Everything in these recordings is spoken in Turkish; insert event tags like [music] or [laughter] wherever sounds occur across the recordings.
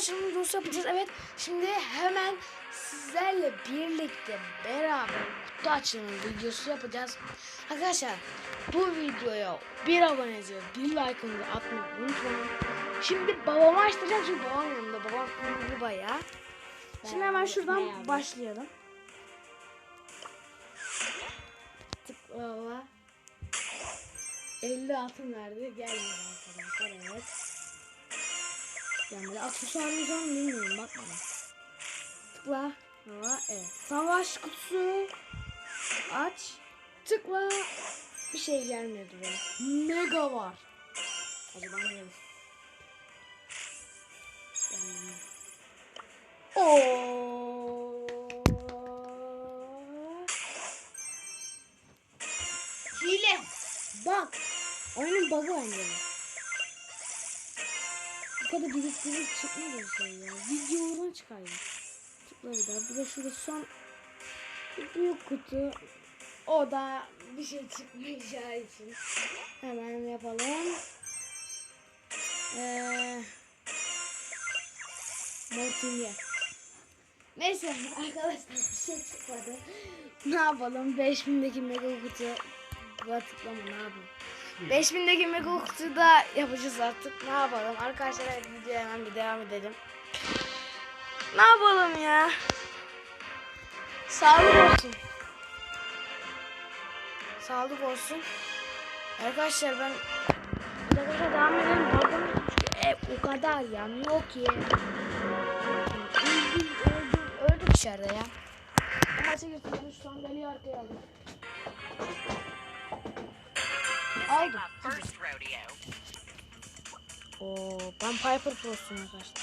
Şimdi videosu yapacağız. Evet. Şimdi hemen sizlerle birlikte beraber kutu açılımı videosu yapacağız. Arkadaşlar bu videoya bir abonenizi bir like'ını atmayı unutmayın. Şimdi babamı açtıracağım çünkü babam yanında. Babam ünlü bayağı. Şimdi hemen şuradan başlayalım. Tıkla baba. 50 altın verdi. Gelmiyor arkadaşlar. Evet. Yani böyle aksesuar can bilmiyorum bakmadım. Tıkla. Tıkla. Evet. Savaş kutusu. Aç. Tıkla. Bir şey gelmedi be. Mega var. Zaman gelin. Geldim. Oo. Hile. Bak. Oyunun bug'ı bence. Bu kadar biriktirip çıkmadı bir şey ya. Videodan çıkardı. Tıkla bir daha. Bir de şurada son büyük kutu. O da bir şey çıkmayacağı için. Hemen yapalım. Eee Mortinya. Neyse arkadaşlar bir şey çıkmadı. Ne yapalım? 5000'deki mega kutu tıklama ne yapalım? 5000'deki mega kutuyu da yapacağız artık. Ne yapalım? Arkadaşlar evet, videoya hemen bir devam edelim. Ne yapalım ya? Sağlık olsun. Sağlık olsun. Arkadaşlar ben Arkadaşlar devam edelim. Çünkü ev o kadar yanıyor ki. Öldüm, öldüm, öldük içeride ya. Maça götürdüm şu sandalyeyi arkaya aldım. Aldım. Oo, ben Piper Pro'sum arkadaşlar.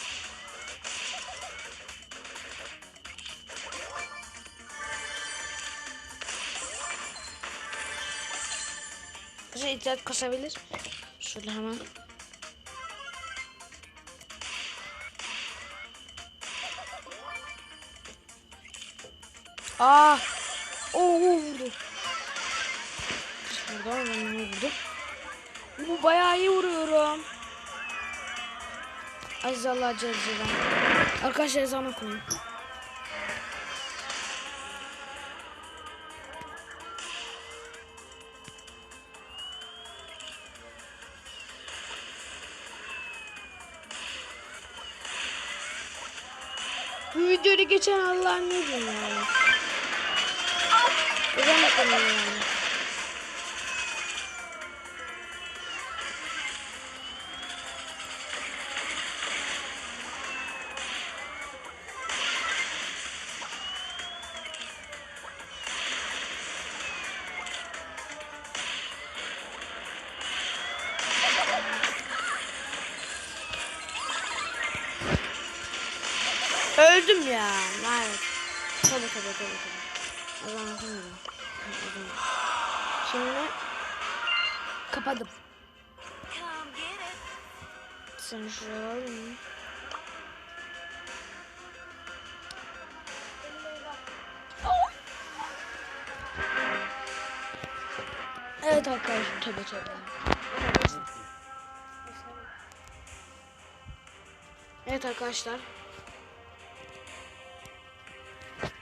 Kısa internet kasabilir. Şöyle hemen. Aa! Oo vurdu. Şurada ben vurdu. Bu bayağı iyi vuruyorum. Aziz Allah Celaluhu. Arkadaşlar ezan okuyun. Bu videoda geçen Allah ne diyeyim yani. Ezan okuyun yani. Tabii tabii tabii. O zaman şimdi. Kapadım. Seni şuraya alayım. Evet arkadaşlar tabii tabii. Evet arkadaşlar.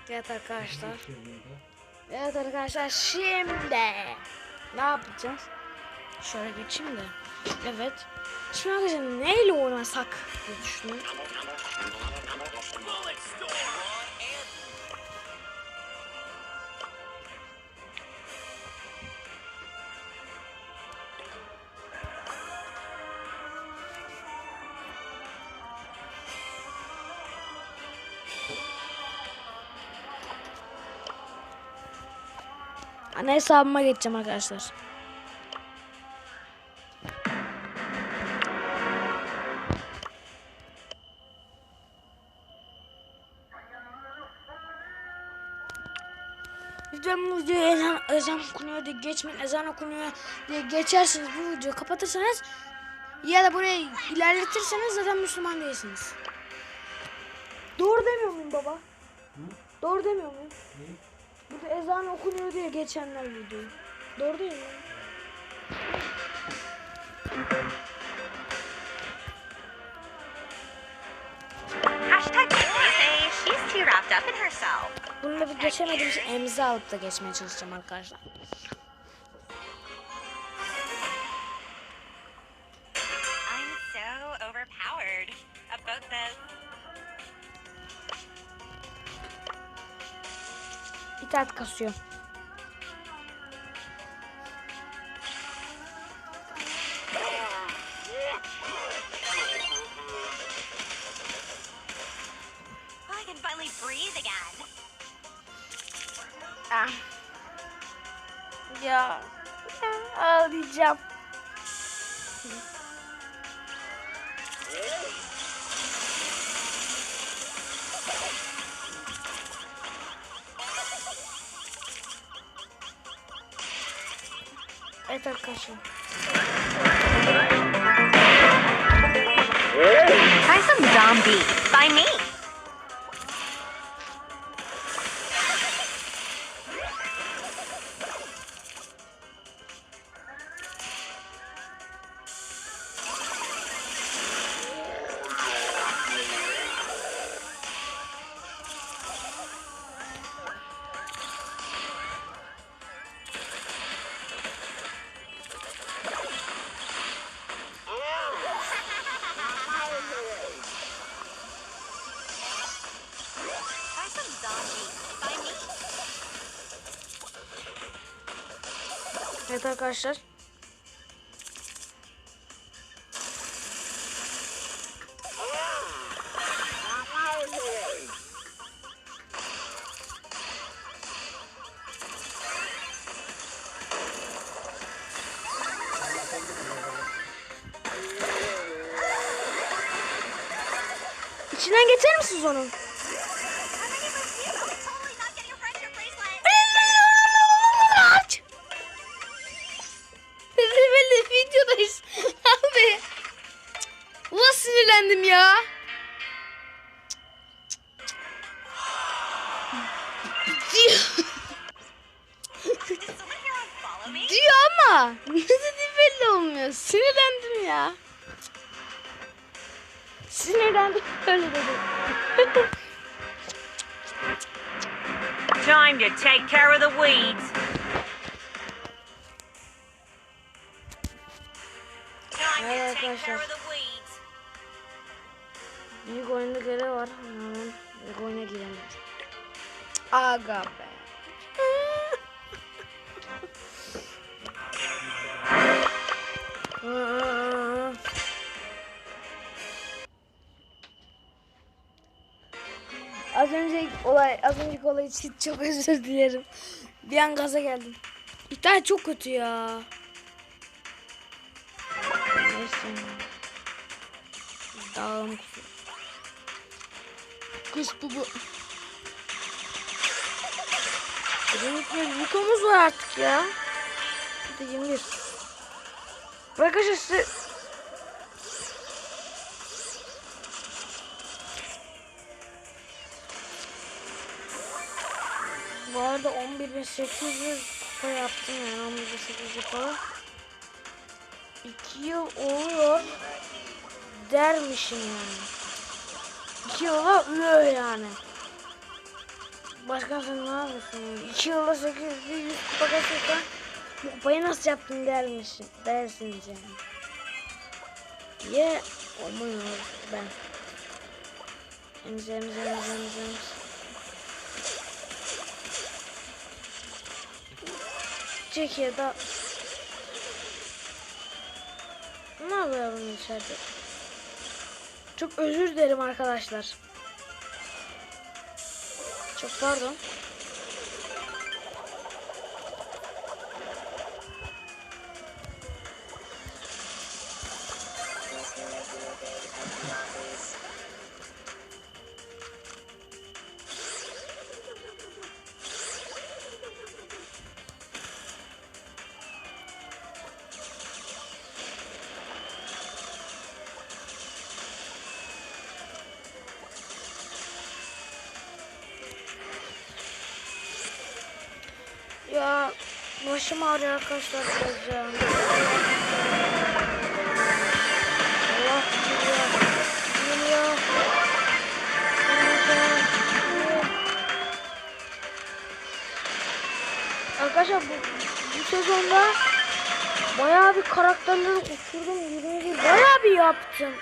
Evet arkadaşlar. Evet arkadaşlar şimdi ne yapacağız? Şöyle geçeyim de. Evet. Şimdi arkadaşlar neyle oynasak diye düşünüyorum. Ana hesabıma geçeceğim arkadaşlar. Lütfen bu videoyu ezan, ezan okunuyor diye geçmeyin. Ezan okunuyor diye geçersiniz bu videoyu kapatırsanız ya da burayı ilerletirseniz zaten Müslüman değilsiniz. Doğru demiyor muyum baba? Doğru demiyor muyum? Burada ezan okunuyor diye geçenler videoyu. Doğru değil mi? She wrapped up in herself. Bunu da bir geçemediğim için emzi alıp da geçmeye çalışacağım arkadaşlar. I'm so overpowered. About this. İtaat kasıyor. Evet. Try some zombie by me. Evet arkadaşlar. İçinden geçer misiniz onun? Sinirlendim ya. Diyor, ama ne dediği belli olmuyor. Sinirlendim ya. Sinirlendim böyle dedi. Time to take care of the weeds. Evet arkadaşlar. Büyük oyunda görev var. Hemen büyük oyuna girelim. Aga be. [laughs] Az önce olay, az önceki olay için çok özür dilerim. Bir an gaza geldim. İptal çok kötü ya. Neyse. Dağım kusu. Kız bu bu. Bir Rico'muz var artık ya. Bir de 21. Arkadaşlar size... Bu arada 11.800 kupa yaptım yani 11.800 kupa. 2 yıl oluyor dermişim yani. 2 yılda ölüyor yani. Başkan sen ne yapıyorsun? 2 yılda 800 100 kupa kaçırsan kupayı nasıl yaptın dermişsin dersiniz yani. Ye aman ya ben. Emze emze emze emze emze. Çekiyor'da ne yapıyor bunun içeride? Çok özür dilerim arkadaşlar. Çok pardon. Başım ağrıyor arkadaşlar biraz. Allah gidiyor. Arkadaşlar bu, bu sezonda bayağı bir karakterleri uçurdum. 21 bayağı bir yaptım.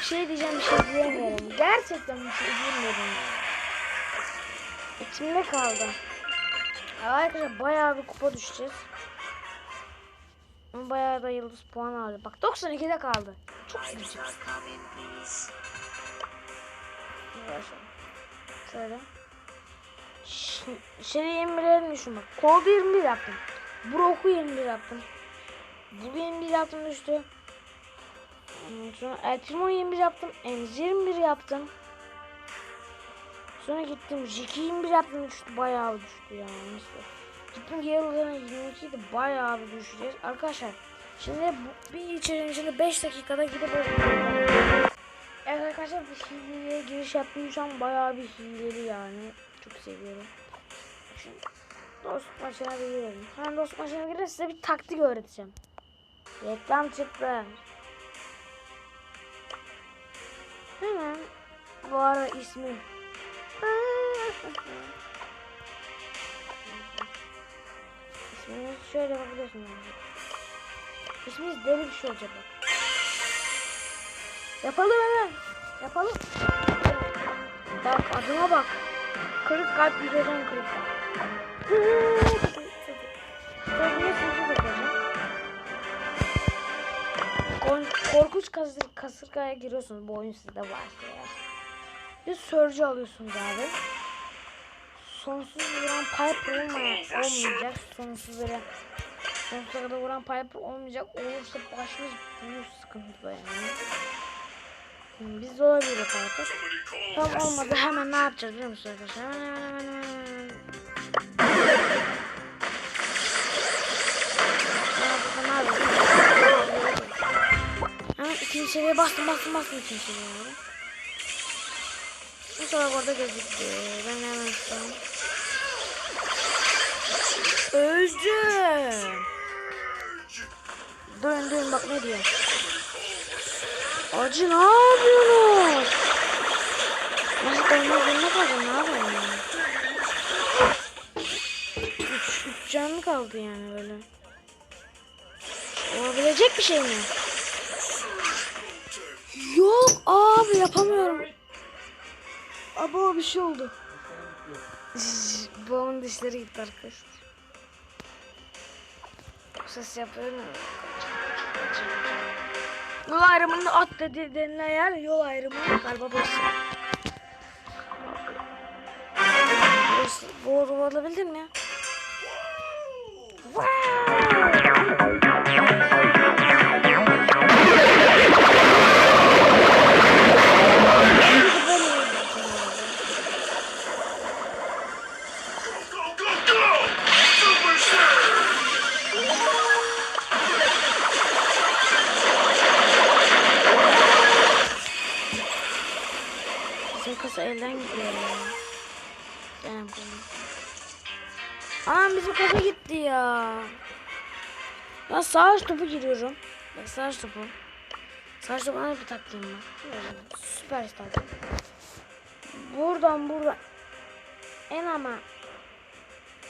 Bir şey diyeceğim bir şey diyemiyorum. Gerçekten bir şey diyemiyorum. İçimde kaldı. Arkadaşlar bayağı bir kupa düşeceğiz. Ama bayağı da yıldız puan aldı. Bak 92'de kaldı. Çok. Arkadaşlar. Şöyle. Ş- Şey 21'e düşün bak. Cold 21 yaptım. Brock'u 21 yaptım. Bu 21 yaptım düştü. Sonra El Primo 21 yaptım. Enzi 21 yaptım. Sonra gittim Jiki 21 yaptım düştü. Bayağı düştü yani. Nasıl? Gittim Yellow'dan 22 de bayağı bir düşeceğiz. Arkadaşlar şimdi bu, bir içerinin içinde 5 dakikada gidip Evet arkadaşlar bu hileye giriş yaptığım şu an bayağı bir hileli yani. Çok seviyorum. Şimdi dostluk maçına girelim. Hemen dostluk maçına girelim size bir taktik öğreteceğim. Reklam çıktı. Hemen bu ara ismi. İsminiz şöyle bakabiliyorsunuz. İsminiz deli bir şey olacak bak. Yapalım hemen. Yapalım. Bak adıma bak. Kırık kalp yüzeyden kırık. Kork- Korkunç kasır, kasırgaya giriyorsunuz. Bu oyun sizde varsa eğer. Bir sörcü alıyorsunuz abi. Sonsuz vuran Piper olmayan olmayacak. Sonsuz böyle sonsuza kadar vuran Piper olmayacak. Olursa başımız büyük sıkıntıda yani. Hmm, Biz olabilir o Piper. Tam olmadı hemen ne yapacağız biliyor musunuz arkadaşlar? Hemen hemen hemen hemen. Hemen ikinci seviyeye bastım bastım bastım ikinci seviyeye. Bu sefer orada gözüktü. Ben hemen tutalım. Dön dön bak ne diyor. Acı ne yapıyorsunuz? Nasıl koymak zorunda kaldım ne yani? Üç, üç canlı kaldı yani böyle. Olabilecek bir şey mi? Yok abi yapamıyorum. Aba bir şey oldu. Babamın dişleri gitti arkadaşlar. Ses yapıyorum. Yol ayrımında at dedi denilen yer yol ayrımı. Burası doğru olabilir mi? Bizim Anam bizim kasa gitti ya. Ben savaş topu giriyorum. Bak savaş topu. Savaş topuna bir taktiğim var. Süper taktik. Buradan buradan. En ama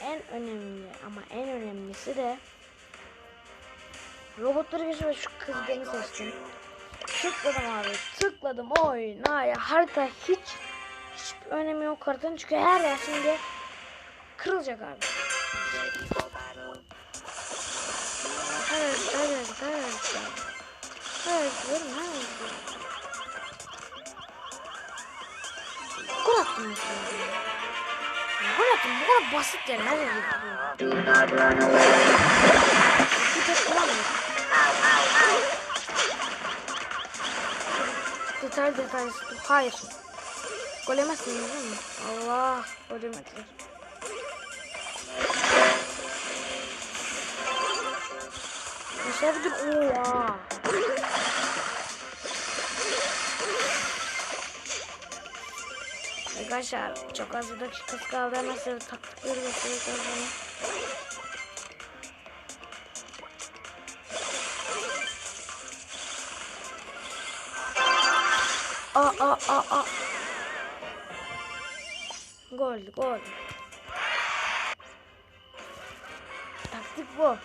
en önemli ama en önemlisi de robotları geçip şu kız beni seçtim. Tıkladım abi. Tıkladım oyna ya harita hiç hiçbir önemi yok haritanın çünkü her yer şimdi kırılacak abi. Evet, evet, evet. Evet, diyorum, evet. Gol attım mesela. Gol attım, bu kadar basit yani. Nereye gidiyor? Bir tek kullanmıyor. Detay detay. Hayır. Gol yemezsiniz değil mi? Allah. Gol yemediler. Mesela bir gün oha. Arkadaşlar çok az bir dakikası kaldı. Hemen size taktikleri göstereceğim bana. Aa aa aa. Gol gol. taktik bu.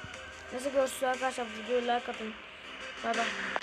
Neyse görüşürüz arkadaşlar. Videoyu like atın. Bay bay.